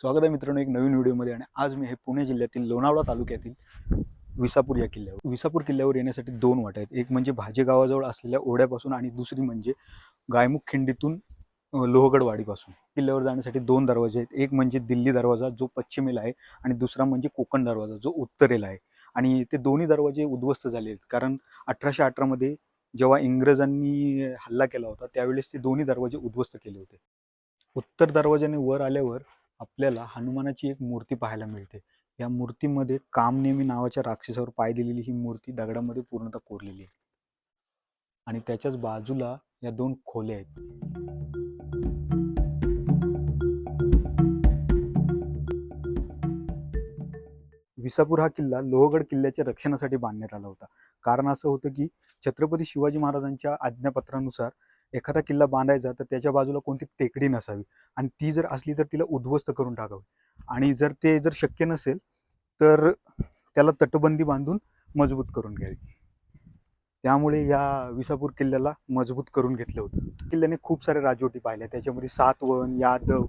स्वागत आहे मित्रांनो एक नवीन व्हिडिओमध्ये आणि आज मी हे पुणे जिल्ह्यातील लोणावळा तालुक्यातील विसापूर या किल्ल्यावर विसापूर किल्ल्यावर येण्यासाठी दोन वाट आहेत. एक म्हणजे भाजे गावाजवळ असलेल्या ओढ्यापासून आणि दुसरी म्हणजे गायमुख खिंडीतून लोहगडवाडीपासून किल्ल्यावर जाण्यासाठी दोन दरवाजे आहेत. एक म्हणजे दिल्ली दरवाजा जो पश्चिमेला आहे आणि दुसरा म्हणजे कोकण दरवाजा जो उत्तरेला आहे. आणि ते दोन्ही दरवाजे उद्ध्वस्त झाले आहेत. कारण अठराशे अठरामध्ये जेव्हा इंग्रजांनी हल्ला केला होता त्यावेळेस ते दोन्ही दरवाजे उद्ध्वस्त केले होते. उत्तर दरवाजाने वर आल्यावर आपल्याला हनुमानाची एक मूर्ती पाहायला मिळते. या मूर्तीमध्ये कामनेमी नावाच्या राक्षसावर पाय दिलेली ही मूर्ती दगडामध्ये पूर्णतः कोरलेली आहे. आणि त्याच्याच बाजूला या दोन खोल्या आहेत. विसापूर हा किल्ला लोहगड किल्ल्याच्या रक्षणासाठी बांधण्यात आला होता. कारण असं होतं की छत्रपती शिवाजी महाराजांच्या आज्ञापत्रानुसार एखादा किल्ला बांधायचा तर त्याच्या बाजूला कोणती टेकडी नसावी. आणि ती जर असली तर तिला उद्ध्वस्त करून टाकावी. आणि जर ते जर शक्य नसेल तर त्याला तटबंदी बांधून मजबूत करून घ्यावी. त्यामुळे या विसापूर किल्ल्याला मजबूत करून घेतलं होतं. किल्ल्याने खूप साऱ्या राजवटी पाहिल्या. त्याच्यामध्ये सातवन यादव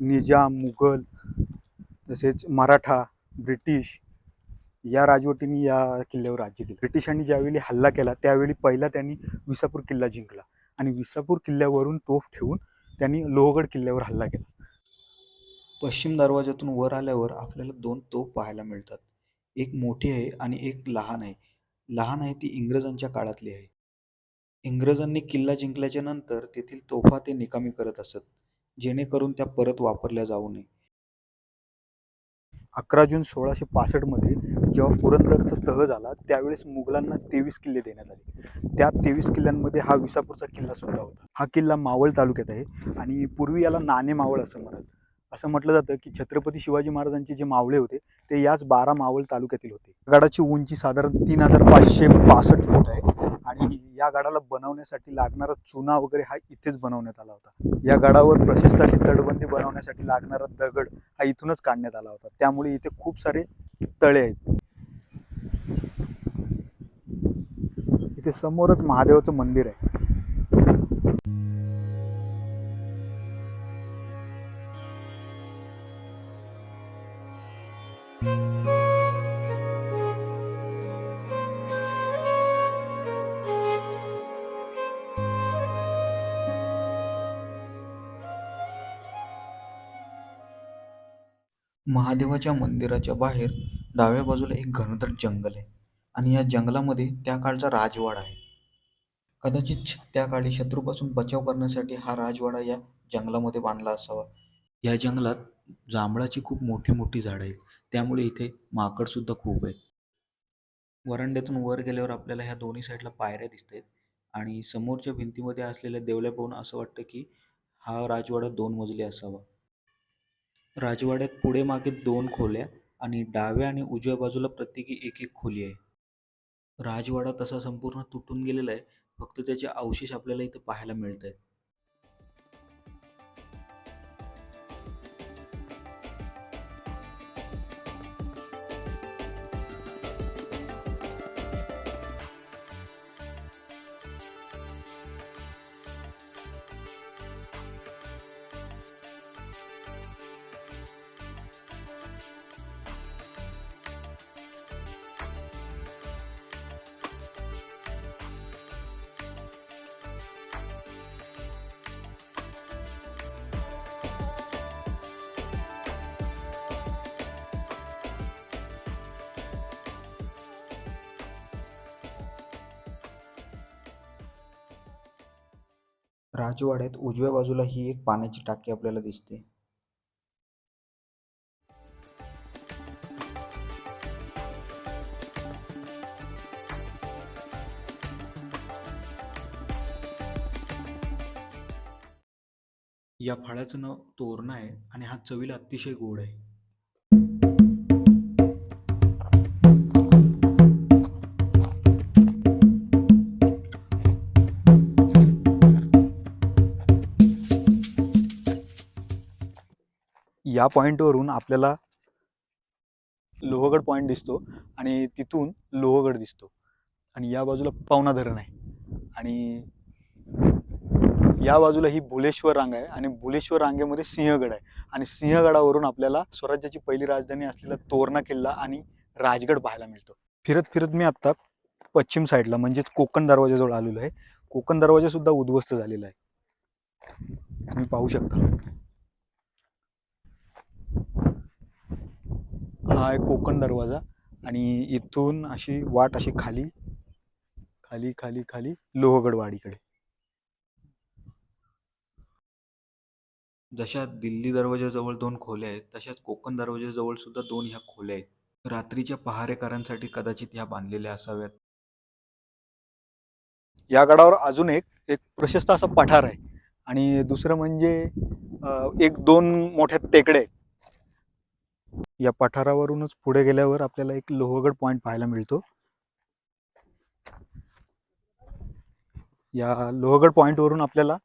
निजाम मुघल तसेच मराठा ब्रिटिश या राजवटींनी या किल्ल्यावर राज्य केलं. ब्रिटिशांनी ज्यावेळी हल्ला केला त्यावेळी पहिला त्यांनी विसापूर किल्ला जिंकला. आणि विसापूर किल्ल्यावरून तोफ ठेवून त्यांनी लोहगड किल्ल्यावर हल्ला केला. पश्चिम दरवाजातून वर आल्यावर आपल्याला दोन तोफ पाहायला मिळतात. एक मोठी आहे आणि एक लहान आहे. लहान आहे ती इंग्रजांच्या काळातली आहे. इंग्रजांनी किल्ला जिंकल्याच्या नंतर तेथील तोफा ते निकामी करत असत जेणेकरून त्या परत वापरल्या जाऊ नये. अकरा जून सोळाशे पासष्टमध्ये जेव्हा पुरंदरचा तह झाला त्यावेळेस मुघलांना तेवीस किल्ले देण्यात आले. त्या तेवीस किल्ल्यांमध्ये हा विसापूरचा किल्ला सुद्धा होता. हा किल्ला मावळ तालुक्यात आहे आणि पूर्वी याला नाणे मावळ असं म्हणत असं म्हटलं जातं की छत्रपती शिवाजी महाराजांचे जे मावळे होते ते याच बारा मावळ तालुक्यातील होते. गडाची उंची साधारण तीन हजार पाचशे पासष्ट फूट आहे आणि या गडाला बनवण्यासाठी लागणारा चुना वगैरे हा इथेच बनवण्यात आला होता. या गडावर प्रशस्त अशी तटबंदी बनवण्यासाठी लागणारा दगड हा इथूनच काढण्यात आला होता. त्यामुळे इथे खूप सारे तळे आहेत. इथे समोरच महादेवाचं मंदिर आहे. महादेवाच्या मंदिराच्या बाहेर डाव्या बाजूला एक घनदाट जंगल आहे आणि या जंगलामध्ये त्या काळचा राजवाडा आहे. कदाचित छ- त्या काळी शत्रूपासून बचाव करण्यासाठी हा राजवाडा या जंगलामध्ये बांधला असावा. या जंगलात जांभळाची खूप मोठी मोठी झाडं आहेत. त्यामुळे इथे माकड सुद्धा खूप आहेत. वरांड्यातून वर गेल्यावर आपल्याला ह्या दोन्ही साईडला पायऱ्या दिसत आहेत आणि समोरच्या भिंतीमध्ये असलेल्या देवल्या पाहून असं वाटतं की हा राजवाडा दोन मजली असावा. राजवाड्यात पुढे मागे दोन खोल्या आणि डाव्या आणि उजव्या बाजूला प्रत्येकी एक एक खोली आहे. राजवाडा तसा संपूर्ण तुटून गेलेला आहे फक्त त्याचे अवशेष आपल्याला इथं पाहायला मिळत आहेत राजवाड्यात उजव्या बाजूला ही एक पाण्याची टाकी आपल्याला दिसते. या फळाचं नाव तोरणा आहे आणि हा चवीला अतिशय गोड आहे. या पॉईंटवरून आपल्याला लोहगड पॉईंट दिसतो आणि तिथून लोहगड दिसतो. आणि या बाजूला पावना धरण आहे. आणि या बाजूला ही भुलेश्वर रांग आहे आणि भुलेश्वर रांगेमध्ये सिंहगड आहे. आणि सिंहगडावरून आपल्याला स्वराज्याची पहिली राजधानी असलेला तोरणा किल्ला आणि राजगड पाहायला मिळतो. फिरत फिरत मी आत्ता पश्चिम साईडला म्हणजेच कोकण दरवाजाजवळ आलेलो आहे. कोकण दरवाजा सुद्धा उद्ध्वस्त झालेला आहे. तुम्ही पाहू शकता. हा आहे कोकण दरवाजा आणि इथून अशी वाट अशी खाली खाली खाली खाली लोहगड वाडीकडे. जशा दिल्ली दरवाजाजवळ दोन खोल्या आहेत तशाच कोकण दरवाजाजवळ सुद्धा दोन ह्या खोल्या आहेत. रात्रीच्या पहारेकरांसाठी कदाचित ह्या बांधलेल्या असाव्यात. या गडावर अजून एक एक प्रशस्त असा पठार आहे. आणि दुसरं म्हणजे एक दोन मोठ्या टेकड्या आहेत. या पठारावरूनच पुढे गेल्यावर आपल्याला एक लोहगड पॉइंट पाहायला मिळतो. या लोहगड पॉइंटवरून आपल्याला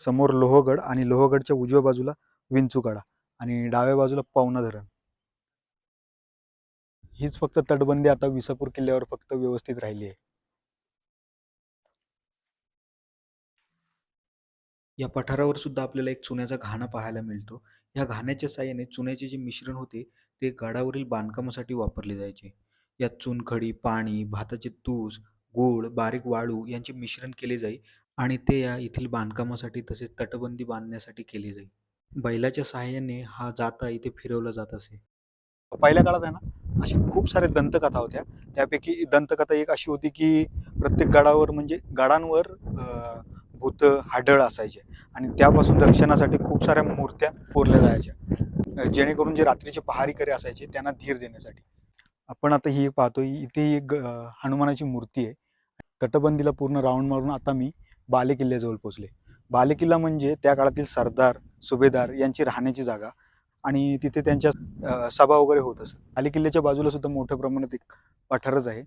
समोर लोहगड आणि लोहगडच्या उजव्या बाजूला विंचूकडा आणि डाव्या बाजूला पावना धरण हीच फक्त तटबंदी आता विसापूर किल्ल्यावर फक्त व्यवस्थित राहिली आहे. या पठारावर सुद्धा आपल्याला एक चुन्याचा घाणा पाहायला मिळतो. ह्या घाण्याच्या साहाय्याने चुन्याचे जे मिश्रण होते ते गडावरील बांधकामासाठी वापरले जायचे. यात चुनखडी पाणी भाताचे तूस गूळ बारीक वाळू यांचे मिश्रण केले जाई आणि ते या येथील बांधकामासाठी तसेच तटबंदी बांधण्यासाठी केले जाई. बैलाच्या सहाय्याने हा जाता इथे फिरवला जात असे. पहिल्या काळात आहे ना अशा खूप साऱ्या दंतकथा होत्या. त्यापैकी दंतकथा एक अशी होती की प्रत्येक गडावर म्हणजे गडांवर भूत हाडळ असायचे आणि त्यापासून रक्षणासाठी खूप साऱ्या मूर्त्या कोरल्या जायच्या. जेणेकरून जे रात्रीचे पहारीकरे असायचे त्यांना धीर देण्यासाठी. आपण आता ही एक इथे एक हनुमानाची मूर्ती आहे. तटबंदीला पूर्ण राऊंड मारून आता मी बाले किल्ल्याजवळ पोहोचले. बाले किल्ला म्हणजे त्या काळातील सरदार सुभेदार यांची राहण्याची जागा आणि तिथे त्यांच्या सभा वगैरे होत असत. बाले किल्ल्याच्या बाजूला सुद्धा मोठ्या प्रमाणात एक पठारच आहे.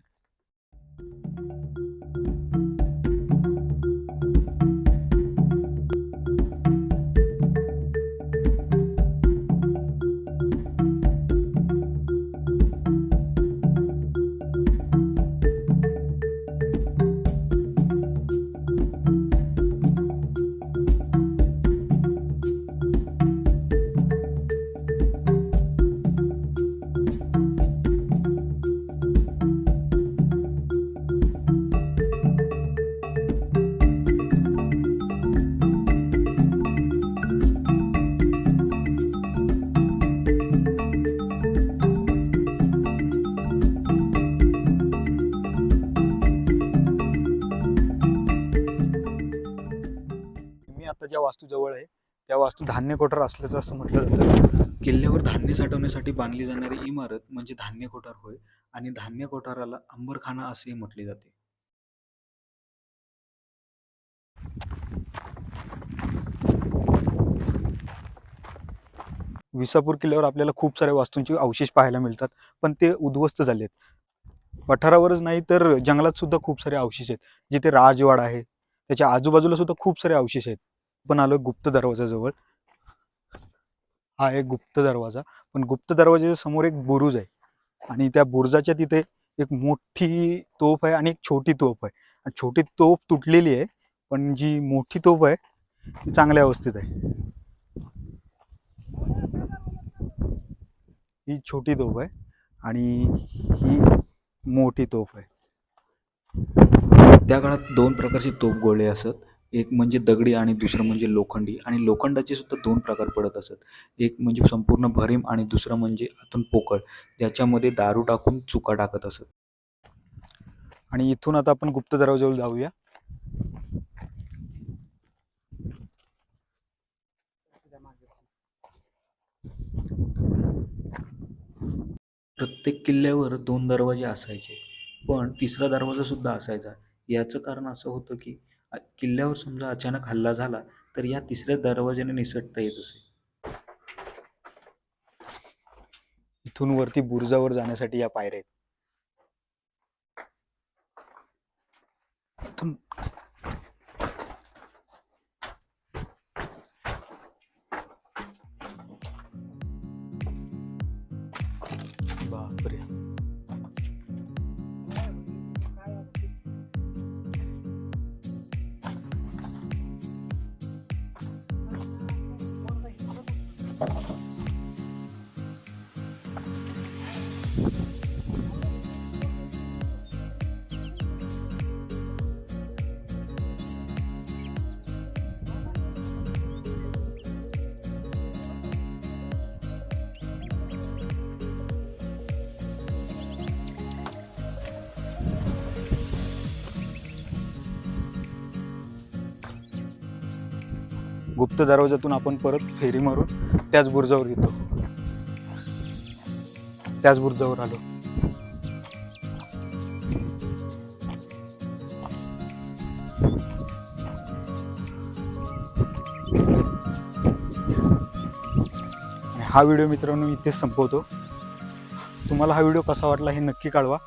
आता ज्या वास्तू जवळ आहे त्या वास्तू धान्य कोठार असल्याचं असं म्हटलं जातं. किल्ल्यावर धान्य साठवण्यासाठी बांधली जाणारी इमारत म्हणजे धान्य कोठार होय आणि धान्य कोठाराला अंबरखाना असेही म्हटले जाते. विसापूर किल्ल्यावर आपल्याला खूप साऱ्या वास्तूंचे अवशेष पाहायला मिळतात पण ते उद्ध्वस्त झाले आहेत पठारावरच नाही तर जंगलात सुद्धा खूप सारे अवशेष आहेत जिथे राजवाडा आहे त्याच्या आजूबाजूला सुद्धा खूप सारे अवशेष आहेत. पण आलो गुप्त दरवाजाजवळ. हा एक गुप्त दरवाजा. पण गुप्त दरवाजाच्या समोर एक बुरुज आहे. आणि त्या बुरुजाच्या तिथे एक मोठी तोफ आहे आणि एक छोटी तोफ आहे. आणि छोटी तोफ तुटलेली आहे पण जी मोठी तोफ आहे ती चांगल्या अवस्थेत आहे. ही छोटी तोफ आहे आणि ही मोठी तोफ आहे. त्या काळात दोन प्रकारची तोफ गोळे असत. एक म्हणजे दगडी आणि दुसरं म्हणजे लोखंडी. आणि लोखंडाचे सुद्धा दोन प्रकार पडत असत. एक म्हणजे संपूर्ण भरीम आणि दुसरं म्हणजे आतून पोकळ. ज्याच्यामध्ये दारू टाकून चुका टाकत असत. आणि इथून आता आपण गुप्त दरवाजावर जाऊया. प्रत्येक किल्ल्यावर दोन दरवाजे असायचे. पण तिसरा दरवाजा सुद्धा असायचा. याचं कारण असं होतं की किल्ल्यावर समजा अचानक हल्ला झाला तर या तिसऱ्या दरवाजाने निसटता येत असे. इथून वरती बुरुजावर जाण्यासाठी या पायऱ्या आहेत. इथून गुप्त दरवाजातून आपण परत फेरी मारून त्याच बुर्जावर येतो. त्याच बुर्जावर आलो. हा व्हिडिओ मित्रांनो इथेच संपवतो. तुम्हाला हा व्हिडिओ कसा वाटला हे नक्की कळवा.